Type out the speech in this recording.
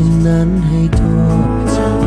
ฉะนั้นให้โทษ